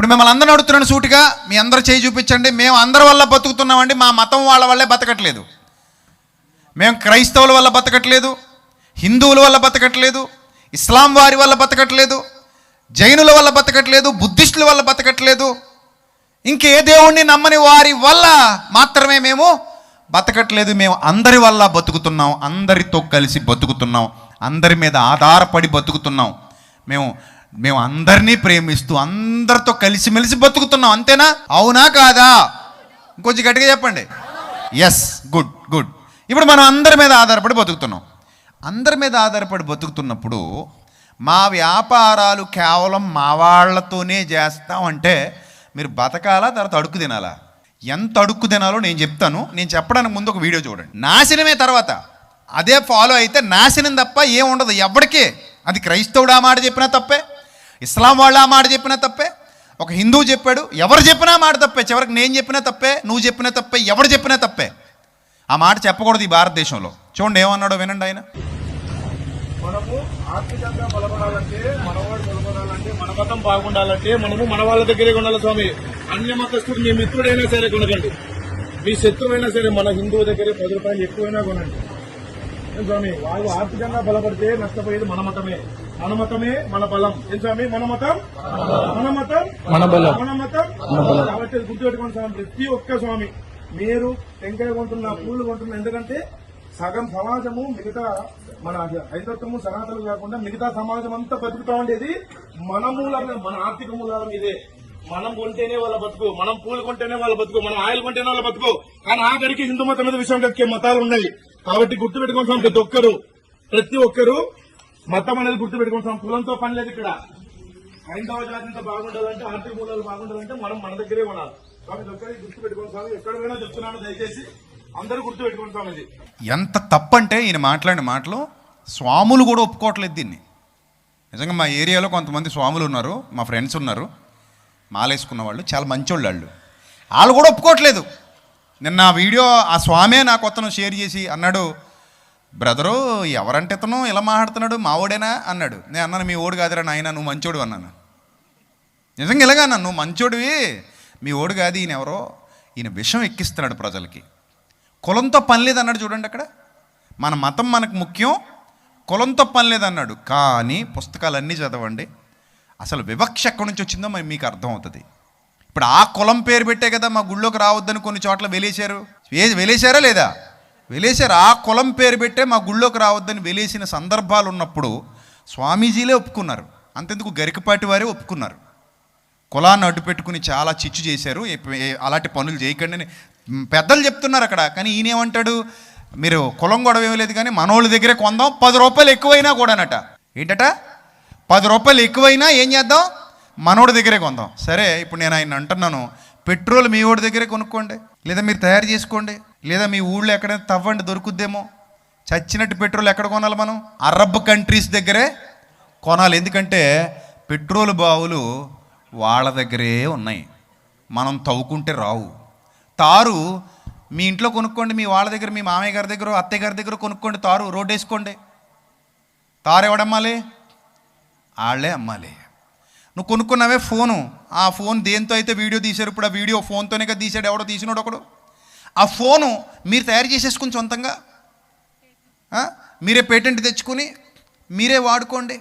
ఇప్పుడు మిమ్మల్ని అందరూ అడుగుతున్నాను సూటిగా మీ అందరు చేయి చూపించండి. మేము అందరి వల్ల బతుకుతున్నామండి మా మతం వాళ్ళ వల్లే బతకట్లేదు. మేము క్రైస్తవుల వల్ల బతకట్లేదు హిందువుల వల్ల బతకట్లేదు ఇస్లాం వారి వల్ల బతకట్లేదు జైనుల వల్ల బతకట్లేదు బుద్ధిస్టుల వల్ల బతకట్లేదు. ఇంకే దేవుణ్ణి నమ్మని వారి వల్ల మాత్రమే మేము బతకట్లేదు. మేము అందరి వల్ల బతుకుతున్నాం అందరితో కలిసి బతుకుతున్నాం అందరి మీద ఆధారపడి బతుకుతున్నాం. మేము మేము అందరినీ ప్రేమిస్తూ అందరితో కలిసిమెలిసి బతుకుతున్నాం అంతేనా? అవునా కాదా? ఇంకొంచెం గట్టిగా చెప్పండి. ఎస్ గుడ్ గుడ్ ఇప్పుడు మనం అందరి మీద ఆధారపడి బతుకుతున్నాం. అందరి మీద ఆధారపడి బతుకుతున్నప్పుడు మా వ్యాపారాలు కేవలం మా వాళ్ళతోనే చేస్తామంటే మీరు బతకాలా తర్వాత అడుక్కు తినాలా? ఎంత అడుక్కు తినాలో నేను చెప్తాను. నేను చెప్పడానికి ముందు ఒక వీడియో చూడండి. నాశనమే తర్వాత. అదే ఫాలో అయితే నాశనం తప్ప ఏం ఉండదు. ఎవరికే అది క్రైస్తవుడు ఆ మాట చెప్పినా తప్పే. ఇస్లాం వాళ్ళు ఆ మాట చెప్పినా తప్పే. ఒక హిందూ చెప్పాడు ఎవరు చెప్పినా మాట తప్పే. చివరికి నేను చెప్పినా తప్పే నువ్వు చెప్పినా తప్పే ఎవరు చెప్పినా తప్పే. ఆ మాట చెప్పకూడదు ఈ భారతదేశంలో. చూడండి ఏమన్నాడో వినండి ఆయన. మనము ఆర్థికంగా బలపడాలంటే మనవాడు బలపడాలంటే మన మతం బాగుండాలంటే మనము మన వాళ్ళ దగ్గరే ఉండాలి స్వామి. అన్య మతస్థుడు మీ మిత్రుడైనా సరే కొనకండి. మీ శత్రువైనా సరే మన హిందువు దగ్గరే పది రూపాయలు ఎక్కువైనా కొనండి. స్వామి వాళ్ళు ఆర్థికంగా బలపడితే నష్టపోయేది మన మతమే. మన మతమే మన బలం. ఏం స్వామి? మన మతం? మన మతం? మన బలం. మన మతం? కాబట్టి గుర్తుపెట్టుకోండి స్వామి ప్రతి ఒక్క స్వామి. మీరు టెంకాయ కొంటున్న పూలు కొంటున్న ఎందుకంటే సగం సమాజము మిగతా మన హైదత్వము సనాతనలు కాకుండా మిగతా సమాజం అంతా బతుకుతా ఉండేది మన మూలాల మన ఆర్థిక మూలాల మీదే. మనం కొంటేనే వాళ్ళ బతుకు మనం పూలు కొంటేనే వాళ్ళ బతుకు మనం ఆయిల్ కొంటేనే వాళ్ళ బతుకు. కానీ ఆఖరికి హిందూ మతం మీద విషయం మతాలు ఉన్నాయి. కాబట్టి గుర్తు ప్రతి ఒక్కరు ప్రతి ఒక్కరు మతం అనేది గుర్తు కులంతో పని లేదు ఇక్కడ. హైందవ జాతితో బాగుండాలంటే ఆర్థిక మూలాలు బాగుండాలంటే మనం మన దగ్గరే ఉండాలి. కాబట్టి ఒక్కరికి ఎక్కడ పోయినా చెప్తున్నాను దయచేసి అందరూ గుర్తు ఇది. ఎంత తప్పంటే ఈయన మాట్లాడిన మాటలు స్వాములు కూడా ఒప్పుకోవట్లేదు దీన్ని. నిజంగా మా ఏరియాలో కొంతమంది స్వాములు ఉన్నారు మా ఫ్రెండ్స్ ఉన్నారు మాలేసుకున్న వాళ్ళు చాలా మంచోళ్ళు వాళ్ళు వాళ్ళు కూడా ఒప్పుకోవట్లేదు. నిన్న ఆ వీడియో ఆ స్వామే నాకు కొత్తను షేర్ చేసి అన్నాడు బ్రదరు ఎవరంటే ఇతను? ఇలా మాట్లాడుతున్నాడు మావోడేనా అన్నాడు. నేను అన్నాను మీ ఓడు కాదురా నాయన నువ్వు మంచోడు అన్నాను. నిజంగా ఇలాగా అన్నాను నువ్వు మంచోడివి మీ ఓడు కాదు ఈయన ఎవరో ఈయన విషం ఎక్కిస్తున్నాడు ప్రజలకి. కులంతో పని లేదు అన్నాడు చూడండి అక్కడ. మన మతం మనకు ముఖ్యం కులంతో పని లేదన్నాడు. కానీ పుస్తకాలన్నీ చదవండి. అసలు వివక్ష ఎక్కడి నుంచి వచ్చిందో మరి మీకు అర్థమవుతుంది. ఇప్పుడు ఆ కులం పేరు పెట్టే కదా మా గుళ్ళోకి రావద్దని కొన్ని చోట్ల వెలేశారు. వెలేశారా లేదా? వెలేశారు. ఆ కులం పేరు పెట్టే మా గుళ్ళోకి రావద్దని వెలేసిన సందర్భాలు ఉన్నప్పుడు స్వామీజీలే ఒప్పుకున్నారు. అంతెందుకు గరికపాటి వారే ఒప్పుకున్నారు. కులాన్ని అడ్డు పెట్టుకుని చాలా చిచ్చు చేశారు. అలాంటి పనులు చేయకండి అని పెద్దలు చెప్తున్నారు అక్కడ. కానీ ఈయన ఏమంటాడు? మీరు కులం గొడవ ఏమీ లేదు కానీ మనోళ్ళ దగ్గరే కొందాం. పది రూపాయలు ఎక్కువైనా కూడానట. ఏంటట? పది రూపాయలు ఎక్కువైనా ఏం చేద్దాం? మనోడి దగ్గరే కొందాం. సరే ఇప్పుడు నేను ఆయన అంటున్నాను పెట్రోల్ మీ ఓడి దగ్గరే కొనుక్కోండి లేదా మీరు తయారు చేసుకోండి లేదా మీ ఊళ్ళో ఎక్కడైనా తవ్వండి దొరుకుద్దేమో. చచ్చినట్టు పెట్రోల్ ఎక్కడ కొనాలి మనం? అరబ్ కంట్రీస్ దగ్గరే కొనాలి. ఎందుకంటే పెట్రోల్ బావులు వాళ్ళ దగ్గరే ఉన్నాయి. మనం తవ్వుకుంటే రావు. తారు మీ ఇంట్లో కొనుక్కోండి మీ వాళ్ళ దగ్గర మీ మామయ్య గారి దగ్గర అత్తయ్య గారి దగ్గర కొనుక్కోండి తారు రోడ్ వేసుకోండి. తారు ఎవడమ్మాలి? వాళ్ళే అమ్మాలి. నువ్వు కొనుక్కున్నావే ఫోను. ఆ ఫోన్ దేంతో అయితే వీడియో తీశారు? ఇప్పుడు ఆ వీడియో ఫోన్తోనే కదా తీసాడు ఎవడో తీసినాడు ఒకడు. ఆ ఫోను మీరు తయారు చేసేసుకుని సొంతంగా. మీరే పేటెంట్ తెచ్చుకుని మీరే వాడుకోండి.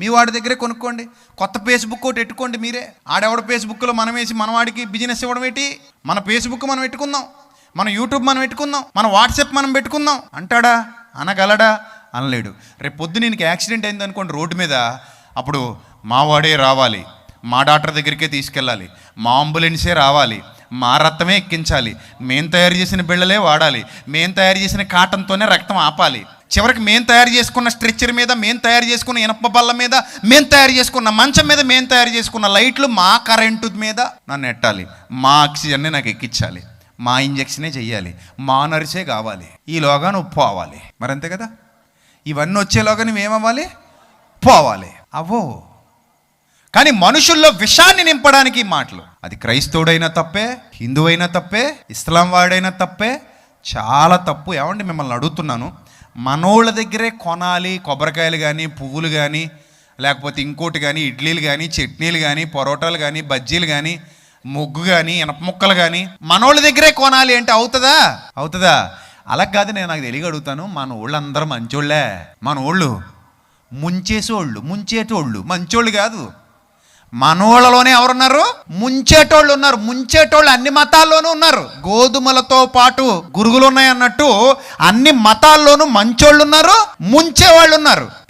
మీ వాడి దగ్గరే కొనుక్కోండి. కొత్త ఫేస్బుక్ ఒకటి పెట్టుకోండి మీరే. ఆడెవడ ఫేస్బుక్లో మనం వేసి మన వాడికి బిజినెస్ ఇవ్వడం ఏంటి? మన ఫేస్బుక్ మనం పెట్టుకుందాం. మన యూట్యూబ్ మనం పెట్టుకుందాం. మన వాట్సాప్ మనం పెట్టుకుందాం. అంటాడా? అనగలడా? అనలేడు. రేపు పొద్దు నీకు యాక్సిడెంట్ అయింది అనుకోండి రోడ్డు మీద. అప్పుడు మా వాడే రావాలి. మా డాక్టర్ దగ్గరికే తీసుకెళ్ళాలి. మా అంబులెన్సే రావాలి. మా రక్తమే ఎక్కించాలి. మేము తయారు చేసిన బిళ్ళలే వాడాలి. మేము తయారు చేసిన కాటన్తోనే రక్తం ఆపాలి. చివరికి మేము తయారు చేసుకున్న స్ట్రెచ్చర్ మీద మేము తయారు చేసుకున్న ఇనప బల్ల మీద మేము తయారు చేసుకున్న మంచం మీద మేము తయారు చేసుకున్న లైట్లు మా కరెంటు మీద నన్ను ఎట్టాలి? మా ఆక్సిజన్ని నాకు ఎక్కించాలి మా ఇంజక్షనే చెయ్యాలి. మా నర్సే కావాలి. ఈలోగా నువ్వు పోవాలి. మరంతే కదా? ఇవన్నీ వచ్చేలోగా నువ్వేమవ్వాలి? పోవాలి. అవో కానీ మనుషుల్లో విషాన్ని నింపడానికి మాటలు. అది క్రైస్తవుడైనా తప్పే హిందువైనా తప్పే ఇస్లాం వాడైనా తప్పే చాలా తప్పు. ఏమండి మిమ్మల్ని అడుగుతున్నాను. మనోళ్ళ దగ్గరే కొనాలి కొబ్బరికాయలు కానీ పువ్వులు కానీ లేకపోతే ఇంకోటి కానీ ఇడ్లీలు కానీ చట్నీలు కానీ పొరోటాలు కానీ బజ్జీలు కానీ ముగ్గు కానీ ఇనప ముక్కలు కానీ మనోళ్ళ దగ్గరే కొనాలి అంటే అవుతుందా? అవుతుందా? అలా కాదు నేను నాకు తెలియ అడుగుతాను. మన ఊళ్ళు అందరూ మంచోళ్ళే. మన ఊళ్ళు ముంచేసోళ్ళు ముంచేటోళ్ళు మంచోళ్ళు కాదు. మనోళ్ళలోనే ఎవరున్నారు? ముంచేటోళ్ళు ఉన్నారు. ముంచేటోళ్ళు అన్ని మతాల్లోనూ ఉన్నారు. గోధుమలతో పాటు గురుగులు ఉన్నాయి అన్నట్టు అన్ని మతాల్లోనూ మంచోళ్ళు ఉన్నారు ముంచేవాళ్ళు ఉన్నారు